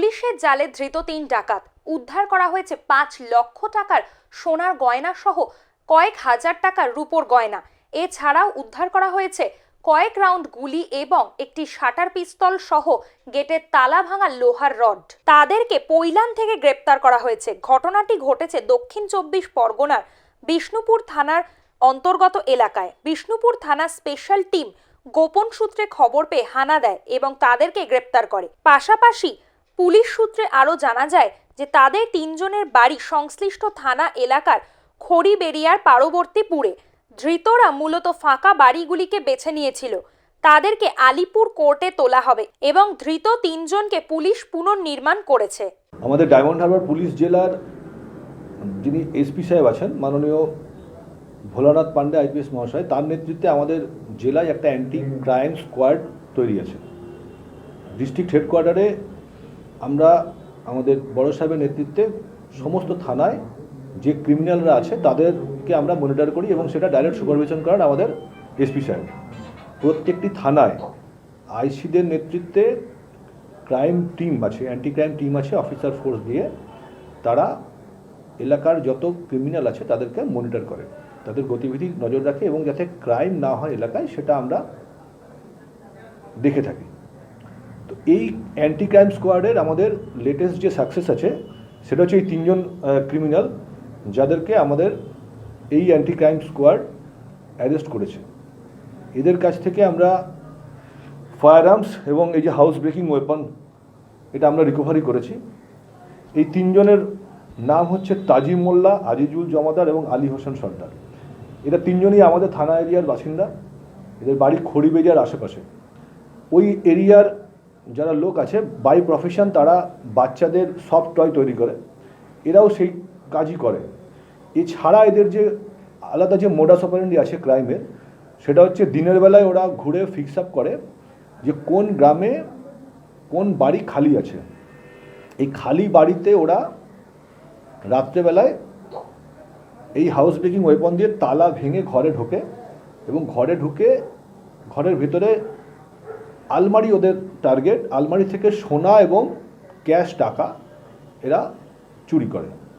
পুলিশের জালে ধৃত তিন ডাকাত। উদ্ধার করা হয়েছে পাঁচ লক্ষ টাকার সোনার গয়না সহ কয়েক হাজার টাকার রূপোর গয়না। এছাড়াও উদ্ধার করা হয়েছে কয়েক রাউন্ড গুলি এবং একটি শাটার পিস্তল সহ গেটের তালা ভাঙা লোহার রড। তাদেরকে পৈলান থেকে গ্রেপ্তার করা হয়েছে। ঘটনাটি ঘটেছে দক্ষিণ চব্বিশ পরগনার বিষ্ণুপুর থানার অন্তর্গত এলাকায়। বিষ্ণুপুর থানা স্পেশাল টিম গোপন সূত্রে খবর পেয়ে হানা দেয় এবং তাদেরকে গ্রেপ্তার করে। পাশাপাশি পুলিশ সূত্রে আরও জানা যায় যে তাদের তিনজনের বাড়ি সংশ্লিষ্ট থানা এলাকার খড়িবেড়িয়ার পার্ববর্তী পুরে। ধৃতরা মূলত ফাঁকা বাড়িগুলিকে বেছে নিয়েছিল। তাদেরকে আলিপুর কোর্টে তোলা হবে এবং ধৃত তিনজনকে পুলিশ পুনর্নির্মাণ করেছে। আমাদের ডায়মন্ড হারবার পুলিশ জেলার যিনি এসপি সাহেব আছেন, মাননীয় ভোলানাথ পান্ডে আইপিএস মহাশয়, তার নেতৃত্বে আমাদের জেলায় একটা অ্যান্টি ক্রাইম স্কোয়াড তৈরি আছে। ডিস্ট্রিক্ট হেডকোয়ার্টারে আমরা আমাদের বড় সাহেবের নেতৃত্বে সমস্ত থানায় যে ক্রিমিনালরা আছে তাদেরকে আমরা মনিটর করি এবং সেটা ডাইরেক্ট সুপারভিশন করেন আমাদের এসপি সাহেব। প্রত্যেকটি থানায় আইসিদের নেতৃত্বে ক্রাইম টিম আছে অ্যান্টি ক্রাইম টিম আছে অফিসার ফোর্স দিয়ে তারা এলাকার যত ক্রিমিনাল আছে তাদেরকে মনিটর করে। তাদের গতিবিধি নজর রাখে এবং যাতে ক্রাইম না হয় এলাকায় সেটা আমরা দেখে থাকি। এই অ্যান্টি ক্রাইম স্কোয়াডের আমাদের লেটেস্ট যে সাকসেস আছে, সেটা হচ্ছে এই তিনজন ক্রিমিনাল যাদেরকে আমাদের এই অ্যান্টি ক্রাইম স্কোয়াড অ্যারেস্ট করেছে। এদের কাছ থেকে আমরা ফায়ার আর্মস এবং এই যে হাউস ব্রেকিং ওয়েপন এটা আমরা রিকভারি করেছি। এই তিনজনের নাম হচ্ছে তাজিম মোল্লা, আজিজুল জমাদার এবং আলী হোসেন সর্দার। এরা তিনজনই আমাদের থানা এরিয়ার বাসিন্দা। এদের বাড়ি খড়িবেজার আশেপাশে। ওই এরিয়ার যারা লোক আছে বাই প্রফেশন তারা বাচ্চাদের সফট টয় তৈরি করে। এরাও সেই কাজই করে। এছাড়া এদের যে আলাদা যে মোডাস অপারেন্ডি আছে ক্রাইমের সেটা হচ্ছে দিনের বেলায় ওরা ঘুরে ফিক্স আপ করে যে কোন গ্রামে কোন বাড়ি খালি আছে। এই খালি বাড়িতে ওরা রাত্রেবেলায় এই হাউস ব্রেকিং ওয়েপন দিয়ে তালা ভেঙে ঘরে ঢোকে এবং ঘরে ঢুকে ঘরের ভিতরে আলমারি ওদের টার্গেট আলমারি থেকে সোনা এবং ক্যাশ টাকা এরা চুরি করে।